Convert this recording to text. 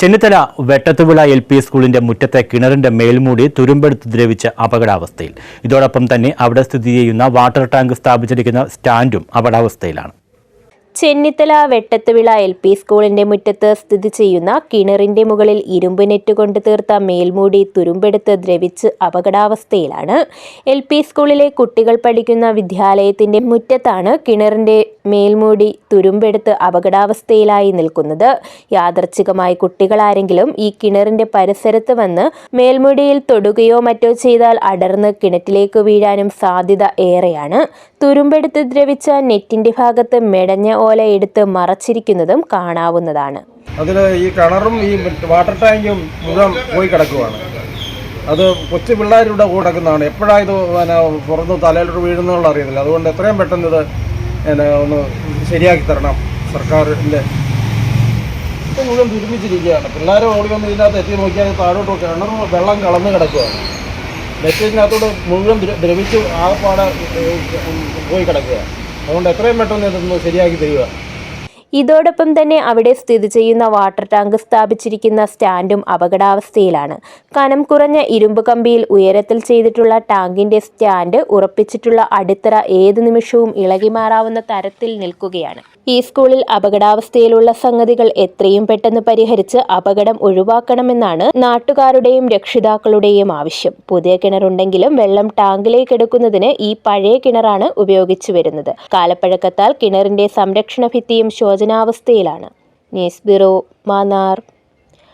Chennithala Vettathuvila L P സ്കൂളിന്റെ മുറ്റത്തെ കിണറിന്റെ മേൽമൂടി തുരുമ്പെടുത്ത് ദ്രവിച്ച അപകടാവസ്ഥയിൽ. ഇതോടൊപ്പം തന്നെ അവിടെ സ്ഥിതി ചെയ്യുന്ന വാട്ടർ ടാങ്ക് സ്ഥാപിച്ചിരിക്കുന്ന സ്റ്റാൻഡും അപകടാവസ്ഥയിലാണ്. ചെന്നിത്തല വെട്ടത്തുവിള എൽ പി സ്കൂളിന്റെ മുറ്റത്ത് സ്ഥിതി ചെയ്യുന്ന കിണറിന്റെ മുകളിൽ ഇരുമ്പ് നെറ്റ് കൊണ്ട് തീർത്ത മേൽമൂടി തുരുമ്പെടുത്ത് ദ്രവിച്ച് അപകടാവസ്ഥയിലാണ്. എൽ പി സ്കൂളിലെ കുട്ടികൾ പഠിക്കുന്ന വിദ്യാലയത്തിന്റെ മുറ്റത്താണ് കിണറിന്റെ മേൽമൂടി തുരുമ്പെടുത്ത് അപകടാവസ്ഥയിലായി നിൽക്കുന്നത്. യാദർച്ഛികമായി കുട്ടികളാരെങ്കിലും ഈ കിണറിന്റെ പരിസരത്ത് വന്ന് മേൽമുടിയിൽ തൊടുകയോ മറ്റോ ചെയ്താൽ അടർന്ന് കിണറ്റിലേക്ക് വീഴാനും സാധ്യത ഏറെയാണ്. തുരുമ്പെടുത്ത് ദ്രവിച്ച നെറ്റിന്റെ ഭാഗത്ത് മെടഞ്ഞ ഓല എടുത്ത് മറച്ചിരിക്കുന്നതും കാണാവുന്നതാണ്. അതിൽ ഈ കിണറും ഈ വാട്ടർ ടാങ്കും മുഴുവൻ പോയി കിടക്കുവാണ്. അത് കൊച്ചു പിള്ളേരുടെ കൂടെ കിടക്കുന്നതാണ് എപ്പോഴാണ് ഇത് പിന്നെ പുറത്ത് തലയിലോട്ട് വീഴുന്നുള്ള അറിയത്തില്ല. അതുകൊണ്ട് എത്രയും പെട്ടെന്ന് ഇത് പിന്നെ ഒന്ന് ശരിയാക്കി തരണം സർക്കാരിന്റെ. ഇപ്പം മുഴുവൻ തിരുമിച്ചിരിക്കുകയാണ് പിള്ളേരെ ഓടി വന്ന് ഇതിനകത്ത് എത്തി നോക്കിയാൽ താഴോട്ട് കിണർ വെള്ളം കളന്ന് കിടക്കുകയാണ് നെറ്റിനകത്തോട് മുഴുവൻ ദ്ര- ദ്രവിച്ച് ആകപ്പാടെ പോയി കിടക്കുകയാണ് അതുകൊണ്ട് എത്രയും പെട്ടെന്ന് ഇതൊന്ന് ശരിയാക്കി തരിക. ഇതോടൊപ്പം തന്നെ അവിടെ സ്ഥിതി ചെയ്യുന്ന വാട്ടർ ടാങ്ക് സ്ഥാപിച്ചിരിക്കുന്ന സ്റ്റാൻഡും അപകടാവസ്ഥയിലാണ്. കനം കുറഞ്ഞ ഇരുമ്പ് കമ്പിയിൽ ഉയരത്തിൽ ചെയ്തിട്ടുള്ള ടാങ്കിന്റെ സ്റ്റാൻഡ് ഉറപ്പിച്ചിട്ടുള്ള അടിത്തറ ഏത് നിമിഷവും ഇളകി മാറാവുന്ന തരത്തിൽ നിൽക്കുകയാണ്. ഈ സ്കൂളിൽ അപകടാവസ്ഥയിലുള്ള സംഗതികൾ എത്രയും പെട്ടെന്ന് പരിഹരിച്ച് അപകടം ഒഴിവാക്കണമെന്നാണ് നാട്ടുകാരുടെയും രക്ഷിതാക്കളുടെയും ആവശ്യം. പുതിയ കിണറുണ്ടെങ്കിലും വെള്ളം ടാങ്കിലേക്ക് എടുക്കുന്നതിന് ഈ പഴയ കിണറാണ് ഉപയോഗിച്ചു വരുന്നത് കാലപ്പഴക്കത്താൽ കിണറിന്റെ സംരക്ഷണ ഭിത്തിയും ശോചനാവസ്ഥയിലാണ് ന്യൂസ് ബ്യൂറോ മാന്നാർ.